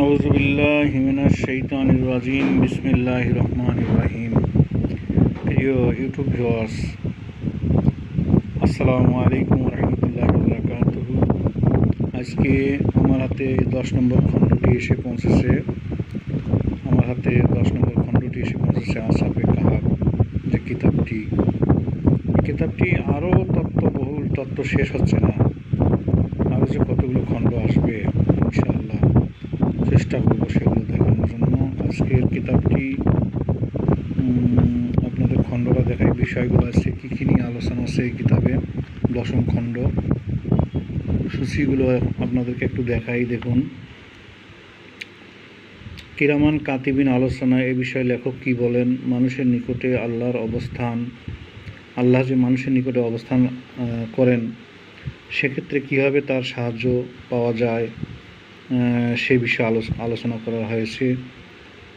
আউজবিল্লাহিমিনাশাইতানিরাজিম বিসমিল্লাহ রহমান ইব্রাহিম প্রিয় YouTube viewers আসসালামু আলাইকুম রহমতুল্লাহ বরকাত আজকে আমার হাতে দশ নম্বর খণ্ডটি এসে পৌঁছেছে। আমার হাতে দশ নম্বর খণ্ডটি এসে পৌঁছেছে আসাবে কাহাব, যে কিতাবটি। কিতাবটি আরও তত্ত্ববহুল, তত্ত্ব শেষ হচ্ছে না। আরও যে কতগুলো খণ্ড আসবে, ইনশাআল্লাহ চেষ্টা করব সেগুলো দেখানোর জন্য। আজকের কিতাবটি আপনাদের খণ্ডটা দেখাই। বিষয়গুলো আছে কী কী নিয়ে আলোচনা আছে এই কিতাবে? দশম খণ্ড। সূচিগুলো আপনাদেরকে একটু দেখাই, দেখুন। কিরামান কাতিবিন আলোচনা, এ বিষয়ে লেখক কি বলেন? মানুষের নিকটে আল্লাহর অবস্থান, আল্লাহ যে মানুষের নিকটে অবস্থান করেন, সেক্ষেত্রে কীভাবে তার সাহায্য পাওয়া যায়? সে বিষয়ে আলোচ- আলোচনা করা হয়েছে।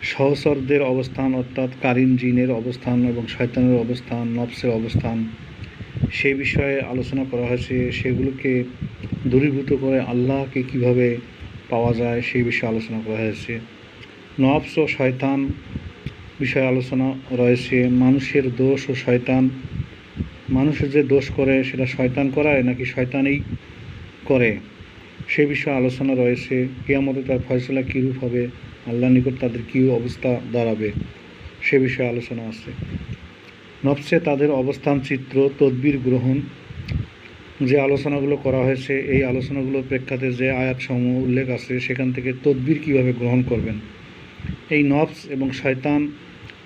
সহচরদের অবস্থান অর্থাৎ কারিন জিনের অবস্থান এবং শয়তানের অবস্থান, নফসের অবস্থান সেই বিষয়ে আলোচনা করা হয়েছে। সেগুলোকে দূরীভূত করে আল্লাহকে কীভাবে পাওয়া যায় সেই বিষয়ে আলোচনা করা হয়েছে। নফস ও শয়তান বিষয়ে আলোচনা রয়েছে। মানুষের দোষ ও শয়তান মানুষের যে দোষ করে সেটা শয়তান করায় নাকি শয়তানই করে? সে বিষয়ে আলোচনা রয়েছে। কেয়ামতে তার ফয়সলা কীরূপ হবে? আল্লাহ নিকট তাদের কী অবস্থা দাঁড়াবে? সে বিষয়ে আলোচনা আছে। নফসে তাদের অবস্থান, চিত্র, তদবির, গ্রহণ যে আলোচনাগুলো করা হয়েছে, এই আলোচনাগুলোর প্রেক্ষাতে যে আয়াতসমূহ উল্লেখ আছে, সেখান থেকে তদবির কীভাবে গ্রহণ করবেন? এই নফস এবং শয়তান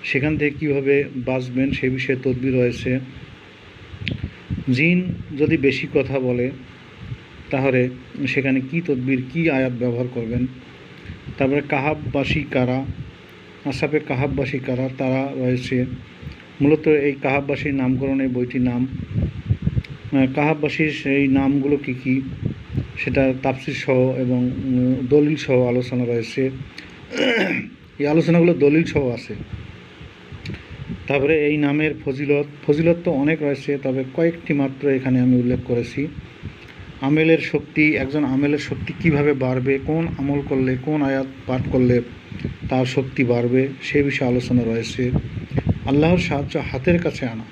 সেখান থেকে কীভাবে বাঁচবেন সে বিষয়ে তদবির রয়েছে। জিন যদি বেশি কথা বলে তাহলে সেখানে কি তদবির, কি আয়াত ব্যবহার করবেন? তারপরে কাহাববাসী কারা? আসাপে কাহাববাসী কারা? তারা রয়েছে। মূলত এই কাহাববাসীর নামকরণ বইটির নাম। কাহাববাসীর সেই নামগুলো কি কি? সেটা তাপসির সহ এবং দলিল সহ আলোচনা রয়েছে। এই আলোচনাগুলো দলিল সহ আছে। তারপরে এই নামের ফজিলত ফজিলত তো অনেক রয়েছে, তবে কয়েকটি মাত্র এখানে আমি উল্লেখ করেছি। আমেলের শক্তি, একজন আমেলের শক্তি কীভাবে বাড়বে, কোন আমল করলে, কোন আয়াত পাঠ করলে তার শক্তি বাড়বে, সে বিষয়ে আলোচনা রয়েছে। আল্লাহর সাহায্য হাতের কাছে আনা।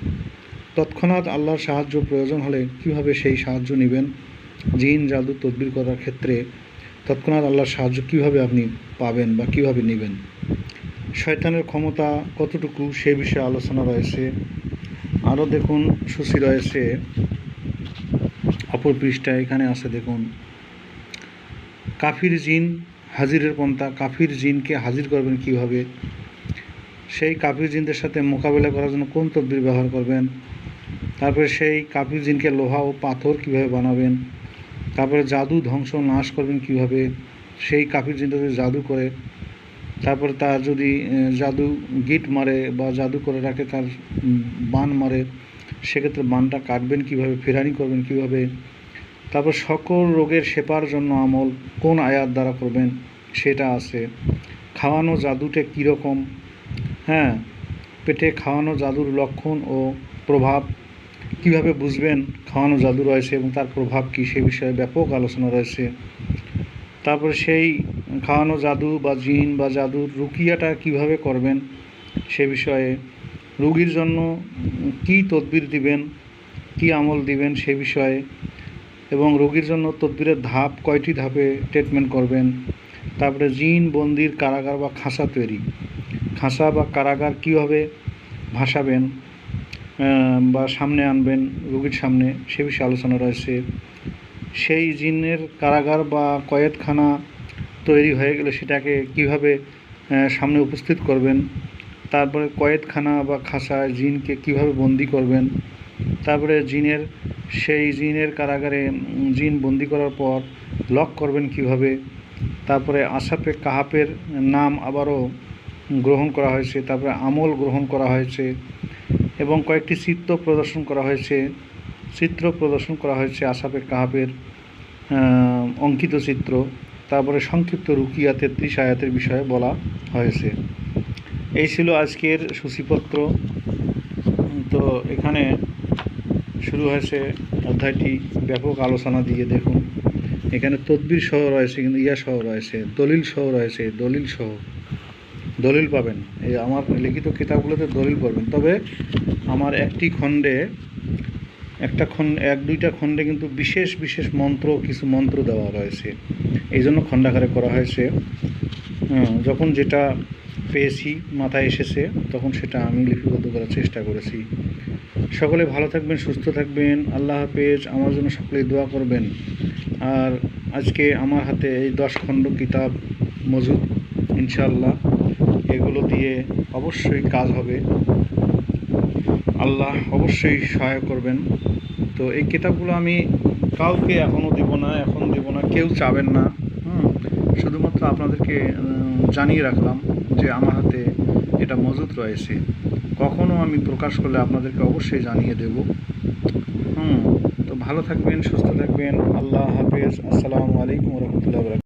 তৎক্ষণাৎ আল্লাহর সাহায্য প্রয়োজন হলে কীভাবে সেই সাহায্য নেবেন? জিন, জাদু, তদবির করার ক্ষেত্রে তৎক্ষণাৎ আল্লাহর সাহায্য কীভাবে আপনি পাবেন বা কীভাবে নেবেন? শয়তানের ক্ষমতা কতটুকু সে বিষয়ে আলোচনা রয়েছে। আরও দেখুন, সূচি রয়েছে অপর পৃষ্ঠায় এখানে আছে, দেখুন। কাফির জিন, হাজিরের পন্থা, কাফির জিনকে হাজির করবেন কীভাবে? সেই কাফির জিনদের সাথে মোকাবেলা করার জন্য কোন তদবির ব্যবহার করবেন? তারপরে সেই কাফির জিনকে লোহা ও পাথর কীভাবে বানাবেন? তারপরে জাদু ধ্বংস নাশ করবেন কীভাবে? সেই কাফির জিনটা যদি জাদু করে। তারপর তার যদি জাদু গিট মারে বা জাদু করে রাখে, তার বান মারে, সেক্ষেত্রে বানটা কাটবেন কীভাবে? ফেরানি করবেন কীভাবে? তারপর সকল রোগের সেপার জন্য আমল কোন আয়াত দ্বারা করবেন সেটা আছে, খাওয়ানো জাদুটা কীরকম হ্যাঁ পেটে খাওয়ানো জাদুর লক্ষণ ও প্রভাব কীভাবে বুঝবেন? খাওয়ানো জাদু রয়েছে এবং তার প্রভাব কী সে বিষয়ে ব্যাপক আলোচনা রয়েছে। তারপরে সেই খাওয়ানো জাদু বা জিন বা জাদুর রুকিয়াটা কীভাবে করবেন? সে বিষয়ে রুগীর জন্য কি তদবির দিবেন? কি আমল দিবেন? সে বিষয়ে এবং রোগীর জন্য তদবিরের ধাপ, কয়টি ধাপে ট্রিটমেন্ট করবেন? তারপরে জিন, বন্দির, কারাগার বা খাঁচা তৈরি। খাঁচা বা কারাগার কীভাবে ভাসাবেন বা সামনে আনবেন রোগীর সামনে, সে বিষয়ে আলোচনা রয়েছে। সেই জিনের কারাগার বা কয়েদখানা তৈরি হয়ে গেলে সেটাকে কীভাবে সামনে উপস্থিত করবেন? তারপরে কয়েদখানা বা খাঁচায় জিনকে কীভাবে বন্দি করবেন? তারপরে জিনের, সেই জিনের কারাগারে জিন বন্দি করার পর লক করবেন কীভাবে? তারপরে আসাপে কাহাপের নাম আবারও গ্রহণ করা হয়েছে, তারপরে আমল গ্রহণ করা হয়েছে এবং কয়েকটি চিত্র প্রদর্শন করা হয়েছে, চিত্র প্রদর্শন করা হয়েছে আসাপে কাহাপের অঙ্কিত চিত্র, তারপরে সংক্ষিপ্ত রুকিয়া তেত্রিশ আয়াতের বিষয়ে বলা হয়েছে। এই ছিল আজকের সূচিপত্র। তো এখানে শুরু হয়েছে অধ্যায়টি ব্যাপক আলোচনা দিয়ে দেখুন। এখানে তদবির সহ রয়েছে কিন্তু ইয়া সহ রয়েছে দলিল সহ রয়েছে দলিল সহ। দলিল পাবেন। এই আমার লিখিত কিতাবগুলোতে দলিল পাবেন তবে আমার একটি খণ্ডে একটা খণ্ড এক দুইটা খণ্ডে কিন্তু বিশেষ বিশেষ মন্ত্র কিছু মন্ত্র দেওয়া রয়েছে। এই জন্য খণ্ডাকারে করা হয়েছে। হ্যাঁ, যখন যেটা পেয়েছি, মাথায় এসেছে, তখন সেটা আমি লিপিবদ্ধ করার চেষ্টা করেছি। সকলে ভালো থাকবেন, সুস্থ থাকবেন, আল্লাহ হাফেজ, আমার জন্য সকলেই দোয়া করবেন। আর আজকে আমার হাতে এই দশ খণ্ড কিতাব মজুদ ইনশাল্লাহ এগুলো দিয়ে অবশ্যই কাজ হবে। আল্লাহ অবশ্যই সহায় করবেন। তো এই কিতাবগুলো আমি কাউকে এখনও দেব না, এখন দেব না, কেউ চাবেন না। শুধুমাত্র আপনাদেরকে জানিয়ে রাখলাম। যে আমার হাতে এটা মজুত রয়েছে কখনও আমি প্রকাশ করলে আপনাদেরকে অবশ্যই জানিয়ে দেব। হুম, তো ভালো থাকবেন, সুস্থ থাকবেন। আল্লাহ হাফেজ। আসসালামু আলাইকুম রহমতুল্লাহ